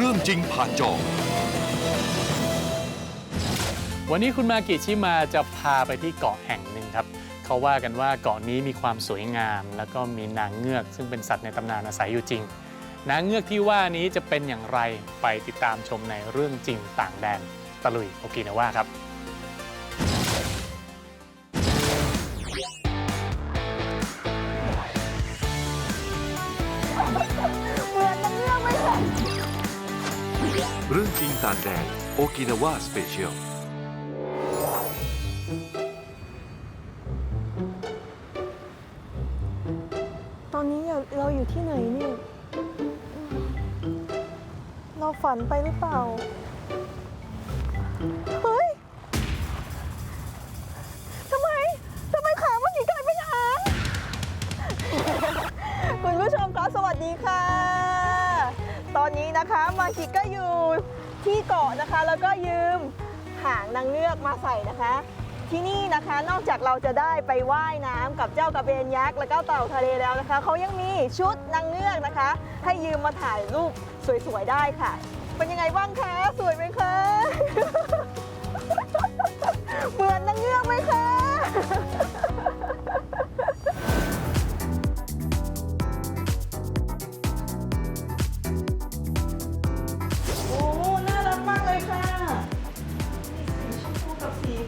เรื่องจริงผ่านจอ วันนี้คุณมากิชิมาจะพาไปที่เกาะแห่งหนึ่งครับ เขาว่ากันว่าเกาะนี้มีความสวยงาม แล้วก็มีนางเงือก ซึ่งเป็นสัตว์ในตำนานอาศัยอยู่จริง นางเงือกที่ว่านี้จะเป็นอย่างไรไปติดตามชมในเรื่องจริงต่างแดนตะลุยโอกินาว่าครับ เรื่องจริงต่างแดนโอกินาวาสเปเชียลตอนนี้เราอยู่ที่ไหนเนี่ย เราฝันไปหรือเปล่า อนนี้นะคะมากิก็อยู่ที่เกาะนะคะ แล้วก็ยืมหางนางเงือกมาใส่นะคะ ที่นี่นะคะนอกจากเราจะได้ไปว่ายน้ำกับเจ้ากระเบนยักษ์และก็เต่าทะเลแล้วนะคะเขายังมีชุดนางเงือกนะคะ ให้ยืมมาถ่ายรูปสวยๆได้ค่ะ เป็นยังไงบ้างคะ สวยไหมคะ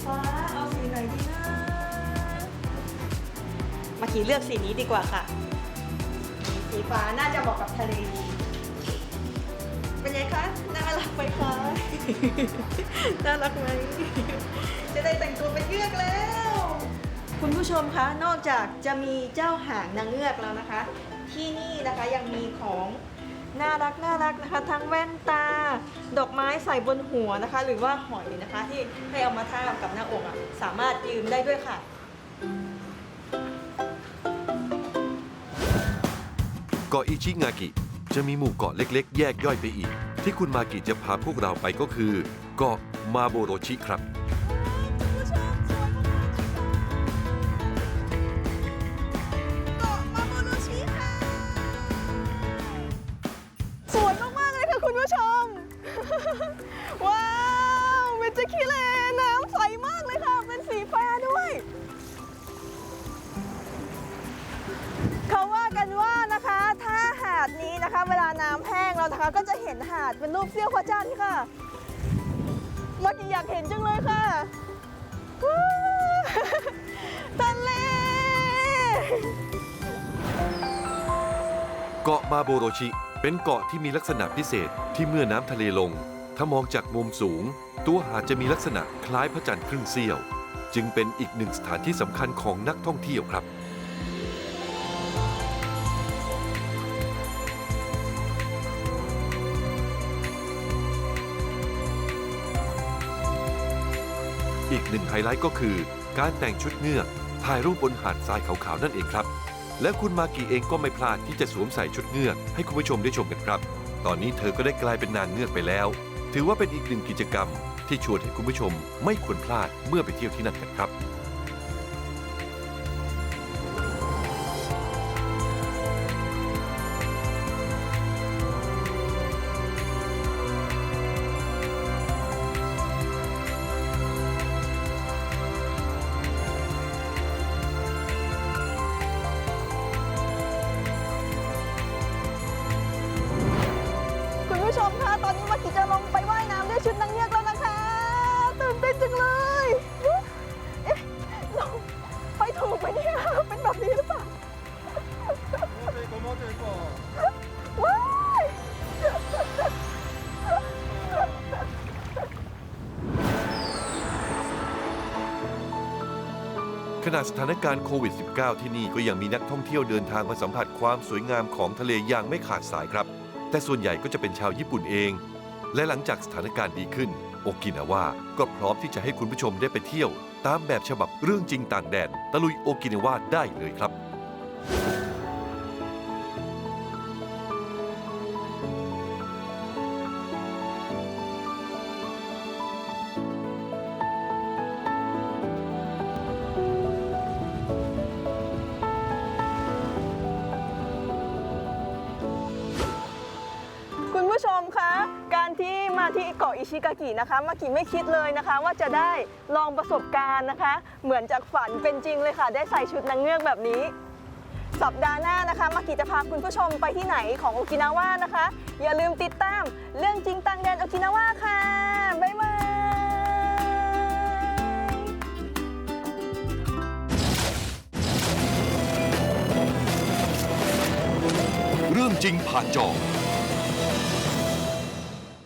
ฟ้า เอาสีไหนดีนะมาขี่เลือกสีนี้ดีกว่าค่ะ สีฟ้าน่าจะเหมาะกับทะเลดีเป็นไงคะน่ารักไหมคะน่ารักไหมจะได้แต่งตัวเป็นเงือกแล้ว คุณผู้ชมคะนอกจากจะมีเจ้าหางนางเงือกแล้วนะคะ ที่นี่นะคะยังมีของ น่ารักน่ารักนะคะ ทั้งแว่นตา ดอกไม้ใส่บนหัวนะคะ หรือว่าหอยนะคะที่ให้เอามาทาบกับหน้าอกอะสามารถยืมได้ด้วยค่ะเกาะอิชิงากิ จะมีหมู่เกาะเล็ก ๆ แยกย่อยไปอีก ที่คุณมากิจะพาพวกเราไปก็คือ เกาะมาโบโรชิครับ จิคิเลน้ำใสมากเลยค่ะ เป็นสีฟ้าด้วย เขาว่ากันว่านะคะ ถ้าหาดนี้นะคะ เวลาน้ำแห้งแล้วนะคะ ก็จะเห็นหาดเป็นรูปเสี้ยวพระจันทร์ค่ะ เมื่อกี้อยากเห็นจังเลยค่ะทะเลเกาะมาโบโรชิ เป็นเกาะที่มีลักษณะพิเศษที่เมื่อน้ำทะเลลง ถ้ามองจากมุมสูง ตัวหาดจะมีลักษณะคล้ายพระจันทร์ครึ่งเสี้ยว จึงเป็นอีกหนึ่งสถานที่สำคัญของนักท่องเที่ยวครับ อีกหนึ่งไฮไลท์ก็คือ การแต่งชุดเงือกถ่ายรูปบนหาดทรายขาวๆนั่นเองครับ และคุณมากีเองก็ไม่พลาดที่จะสวมใส่ชุดเงือกให้คุณผู้ชมได้ชมกันครับ ตอนนี้เธอก็ได้กลายเป็นนางเงือกไปแล้ว ถือว่าเป็นอีกหนึ่งกิจกรรมที่ชวนให้คุณผู้ชมไม่ควรพลาดเมื่อไปเที่ยวที่นั่นกันครับ ชมคะตอนนี้มากิจะลงไปว่ายน้ำด้วยชุดนางเงือกแล้วนะคะตื่นเต้นจังเลยเอ๊ะเราไปถูกไหมเนี่ยเป็นแบบนี้หรือเปล่าว้ายขณะสถานการณ์โควิด -19 ที่นี่ก็ยังมีนักท่องเที่ยวเดินทางมาสัมผัสความสวยงามของทะเลอย่างไม่ขาดสายครับ แต่ส่วนใหญ่ก็จะเป็นชาวญี่ปุ่นเอง และหลังจากสถานการณ์ดีขึ้น โอกินาวาก็พร้อมที่จะให้คุณผู้ชมได้ไปเที่ยว ตามแบบฉบับเรื่องจริงต่างแดนตะลุยโอกินาวาได้เลยครับ ผู้ชมคะการที่มาที่เกาะอิชิกากินะคะมากิไม่คิดเลยนะคะ ว่าจะได้ลองประสบการณ์นะคะ เหมือนจากฝันเป็นจริงเลยค่ะ ได้ใส่ชุดนางเงือกแบบนี้ สัปดาห์หน้านะคะ มากิจะพาคุณผู้ชมไปที่ไหนของโอกินาว่านะคะ อย่าลืมติดตามเรื่องจริงต่างแดนโอกินาว่าค่ะ บ๊ายบายเรื่องจริงผ่านจอ